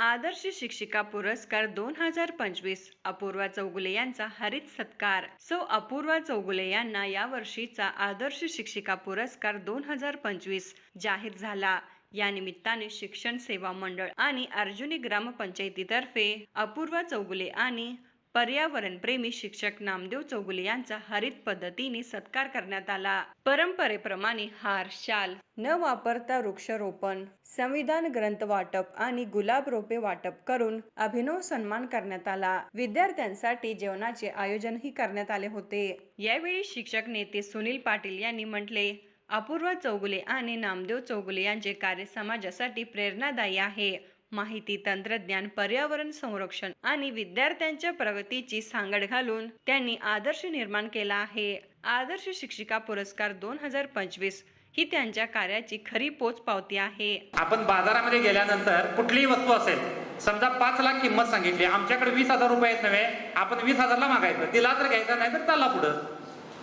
आदर्श शिक्षिका पुरस्कार दोन हजार पंचवीस अपूर्वा चौगुले यांचा हरित सत्कार. सौ अपूर्वा चौगुले यांना या वर्षीचा आदर्श शिक्षिका पुरस्कार दोन हजार पंचवीस जाहीर झाला. या निमित्ताने शिक्षण सेवा मंडळ आणि अर्जुनी ग्रामपंचायतीतर्फे अपूर्वा चौगुले आणि पर्यावरणप्रेमी शिक्षक नामदेव चौगुले यांचा हरित पद्धतीने सत्कार करण्यात आला. परंपरेप्रमाणे हार शाल न वापरता वृक्षारोपण संविधान ग्रंथ वाटप आणि गुलाब रोपे वाटप करून अभिनव सन्मान करण्यात आला. विद्यार्थ्यांसाठी जेवणाचे आयोजनही करण्यात आले होते. यावेळी शिक्षक नेते सुनील पाटील यांनी म्हटले अपूर्वा चौगुले आणि नामदेव चौगुले यांचे कार्य समाजासाठी प्रेरणादायी आहे. माहिती तंत्रज्ञान पर्यावरण संरक्षण आणि विद्यार्थ्यांच्या प्रगतीची सांगड घालून त्यांनी आदर्श निर्माण केला आहे. आदर्श शिक्षिका पुरस्कार दोन हजार पंचवीस ही त्यांच्या कार्याची खरी पोच पावती आहे. आपण बाजारामध्ये गेल्यानंतर कुठलीही वस्तू असेल समजा पाच लाख किंमत सांगितली आमच्याकडे वीस हजार रुपये आहेत नव्हे आपण वीस हजारला मागायचं दिला तर घ्यायचा नाही तर चालला पुढं.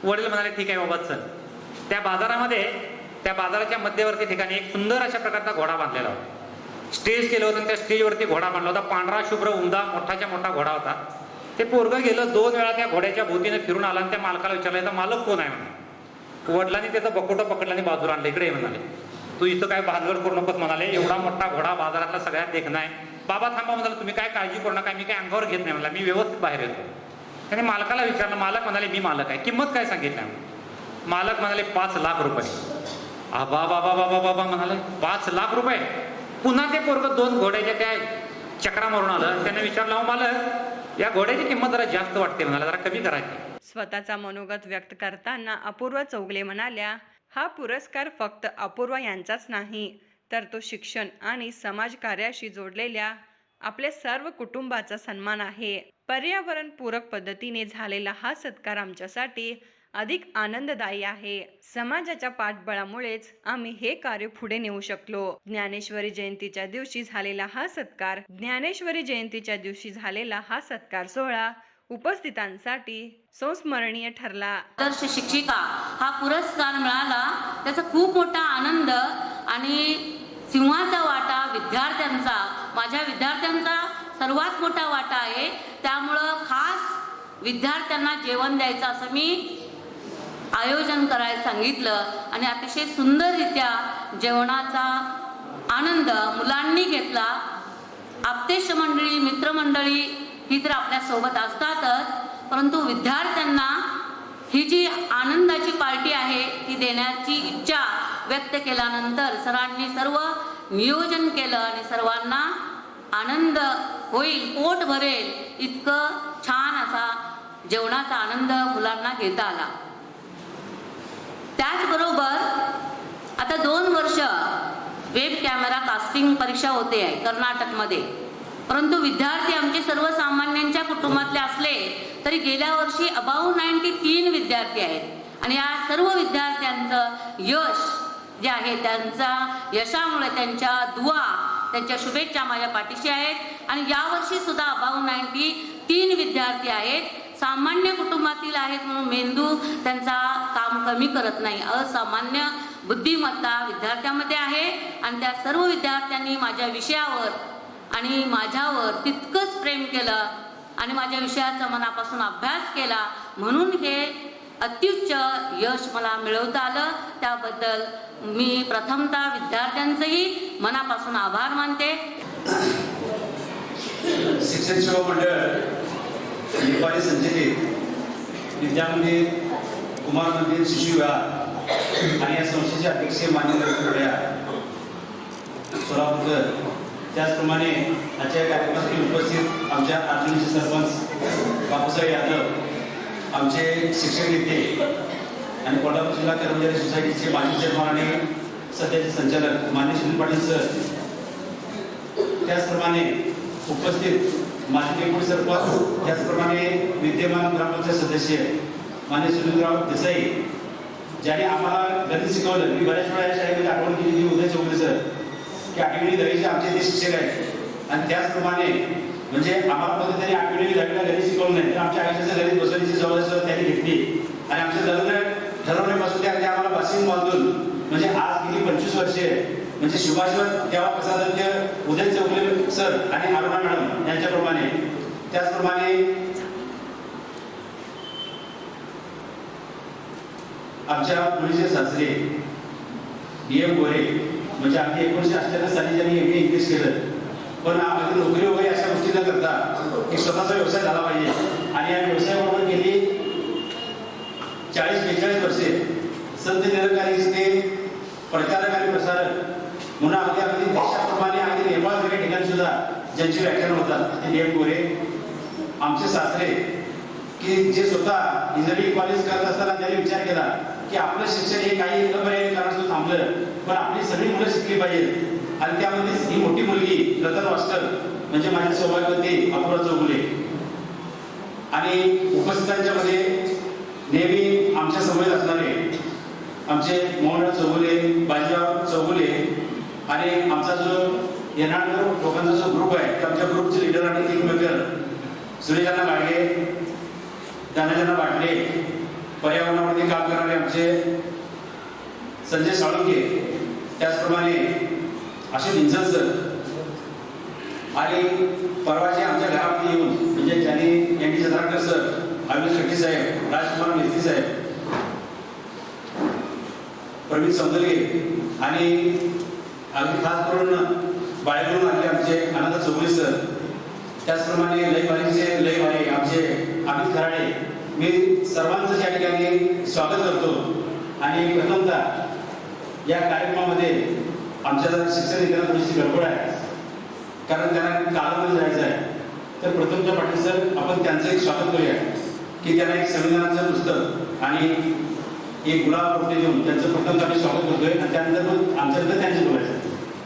वडील म्हणाले ठीक आहे बाबा चल. त्या बाजारामध्ये त्या बाजाराच्या मध्यवर्ती ठिकाणी एक सुंदर अशा प्रकारचा घोडा बांधलेला होता. स्टेज केलं होतं त्या स्टेजवरती घोडा बांधला होता. पांढरा शुभ्र उमदा मोठाच्या मोठा घोडा होता. ते पोरगं गेलं दोन वेळा त्या घोड्याच्या भोवतीने फिरून आला आणि त्या मालकाला विचारलं तर मालक कोण आहे? म्हणे. वडिलांनी त्याचं बकोटं पकडलं आणि बाजूला आणलं. इकडे म्हणाले. तू इथं काय भानगड करू नकोस म्हणाले. एवढा मोठा घोडा बाजारातला सगळ्यात देखणं आहे. बाबा थांबा म्हणाला. तुम्ही काय काळजी करू नका. मी काय अंगावर घेत नाही म्हणला. मी व्यवस्थित बाहेर येतो. त्याने मालकाला विचारलं. मालक म्हणाले मी मालक आहे. किंमत काय सांगितलं? मालक म्हणाले पाच लाख रुपये. आबा बाबा बाबा बाबा म्हणाले. पाच लाख रुपये? पुन्हा ते पोरग दोन घोड्याच्या त्या चक्रा मारून आलं. त्याने विचारलं "अहो मालक या घोड्याची किंमत जरा जास्त वाटते म्हणाला जरा कमी करायची स्वतःचा मनोगत व्यक्त करताना अपूर्व चौगले म्हणाल्या हा पुरस्कार फक्त अपूर्व यांचाच नाही तर तो शिक्षण आणि समाजकार्याशी जोडलेल्या आपल्या सर्व कुटुंबाचा सन्मान आहे. पर्यावरण पूरक पद्धतीने झालेला हा सत्कार आमच्यासाठी अधिक आनंददायी आहे. समाजाच्या पाठबळामुळेच आम्ही हे कार्य पुढे नेऊ शकलो. ज्ञानेश्वरी जयंतीच्या दिवशी झालेला हा सत्कार ज्ञानेश्वरी जयंतीच्या दिवशी झालेला हा सत्कार सोहळा उपस्थितांसाठी संस्मरणीय ठरला. आदर्श शिक्षिका हा पुरस्कार मिळाला. त्याचा खूप मोठा आनंद आणि सिंहाचा वाटा विद्यार्थ्यांचा माझ्या विद्यार्थ्यांचा सर्वात मोठा वाटा आहे. त्यामुळं खास विद्यार्थ्यांना जेवण द्यायचं असं मी आयोजन करायला सांगितलं आणि अतिशय सुंदररित्या जेवणाचा आनंद मुलांनी घेतला. आपतेश मंडळी मित्रमंडळी ही तर आपल्यासोबत असतातच परंतु विद्यार्थ्यांना ही जी आनंदाची पार्टी आहे ती देण्याची इच्छा व्यक्त केल्यानंतर सरांनी सर्व नियोजन केलं आणि सर्वांना आनंद होईल पोट भरेल इतकं छान असा जेवणाचा आनंद मुलांना घेता आला. त्याचबरोबर आता दोन वर्ष वेब कॅमेरा कास्टिंग परीक्षा होते आहे कर्नाटकमध्ये. परंतु विद्यार्थी आमचे सर्वसामान्यांच्या कुटुंबातले असले तरी गेल्या वर्षी अबाऊ नाईन्टी तीन विद्यार्थी आहेत. आणि या सर्व विद्यार्थ्यांचं यश जे आहे त्यांचा यशामुळे त्यांच्या दुवा त्यांच्या शुभेच्छा माझ्या पाठीशी आहेत. आणि यावर्षी सुद्धा अबाऊ नाईन्टी तीन विद्यार्थी आहेत. सामान्य कुटुंबातील आहेत म्हणून मेंदू त्यांचा काम कमी करत नाही. असामान्य बुद्धिमत्ता विद्यार्थ्यामध्ये आहे आणि त्या सर्व विद्यार्थ्यांनी माझ्या विषयावर आणि माझ्यावर तितकंच प्रेम केलं आणि माझ्या विषयाचा मनापासून अभ्यास केला म्हणून हे अत्युच्च यश मला मिळवता आलं. त्याबद्दल मी प्रथमतः विद्यार्थ्यांचंही मनापासून आभार मानते. शिक्षण सेवा मंडळ नेपाळी संचलित विद्यामंदिर कुमार मंदिर शिशुविहार आणि या संस्थेचे अध्यक्ष मान्य रविपुड्या सोलापूरकर त्याचप्रमाणे आजच्या या कार्यक्रमासाठी उपस्थित आमच्या अर्जुनीचे सरपंच बापूसाहेब यादव आमचे शिक्षक नेते आणि कोल्हापूर जिल्हा कर्मचारी सोसायटीचे माजी चेअरमन आणि सध्याचे संचालक मान्य सुनील पाटील सर त्याचप्रमाणे उपस्थित माजी डेप्युटी सरपंच त्याचप्रमाणे विद्यमान ग्रामपंचायत सदस्य माने सुनीलराव देसाई ज्याने आम्हाला गणित शिकवलं. मी बऱ्याच वेळा या शाळेमध्ये आठवण केली उदय चौधरी सर की आठवणी दहावीचे आमचे ते शिक्षक आहेत. आणि त्याचप्रमाणे म्हणजे आम्हाला पद्धतीने आठवणी दहावीला गणित शिकवलं नाही तर आमच्या आयुष्याचं गणित बसवण्याची जबाबदारी त्यांनी घेतली. आणि आमचं लग्न ठरवण्यापासून त्या अगदी आम्हाला बासिंग बांधून म्हणजे आज गेली पंचवीस वर्षे म्हणजे शिवाजीवर तेव्हा कसा तर ते उदय चौगले सर आणि अरुणा मॅडम यांच्याप्रमाणे. त्याचप्रमाणे आमच्या मुलीचे सासरे डी एम. गोरे म्हणजे आम्ही एकोणीशे अठ्ठ्याण्णव साली ज्यांनी एम इंग्लिश केलं पण आम्हाला नोकरी वगैरे अशा गोष्टी न करता एक स्वतःचा व्यवसाय झाला पाहिजे. आणि या व्यवसायाबरोबर गेली चाळीस बेचाळीस वर्षे. संत निरंकारी ते प्रचारक आणि प्रसारक. म्हणून अगदी अगदी देशाप्रमाणे अगदी वगैरे ठिकाणी सुद्धा ज्यांची व्याख्यान होतात ते डी गोरे आमचे सासरे की जे स्वतः इंजिनिअरिंग कॉलेज करत असताना त्यांनी विचार केला की आपलं शिक्षण हे काही पर्याय कारण थांबलं पण आपली सगळी मुलं शिकली पाहिजेत. आणि त्यामध्ये ही मोठी मुलगी रतन वास्कर म्हणजे माझ्या सौभाग्यवती अपुरा चौगुले. आणि उपस्थितांच्या मध्ये नेहमी आमच्यासमोर असणारे आमचे मोहनराव चौगुले बाजीराव चौगुले आणि आमचा जो येणार लोकांचा जो ग्रुप आहे तो आमच्या ग्रुपचे लिडर आणि किंग मेकर सुरेशांना बाळगे धनाजना बाटले पर्यावरणावरती काम करणारे आमचे संजय साळुंके त्याचप्रमाणे असे निंजन सर आणि परवाचे आमच्या घरामध्ये येऊन म्हणजे ज्यांनी M D Chandrakar sir Avinash Shetty साहेब राजकुमार मेस्ती साहेब प्रवीण सौंदर्गे आणि अगदी खास करून बाळेकडून आले आमचे आनंद चौगुले सर. त्याचप्रमाणे लयभारीचे लयभारी आमचे अमित खराडे. मी सर्वांचं या ठिकाणी स्वागत करतो. आणि प्रथमतः या कार्यक्रमामध्ये आमच्या शिक्षण विज्ञानात थोडीशी गडबड आहे कारण त्यांना कालामध्ये जायचं आहे. तर प्रथमच्या पाटील सर आपण त्यांचं एक स्वागत करूया की त्यांना एक संविधानाचं पुस्तक आणि एक गुलाब रोपटे देऊन त्यांचं प्रथम आम्ही स्वागत करतोय. आणि त्यानंतर मग आमच्यानंतर त्यांचे बोलायचं.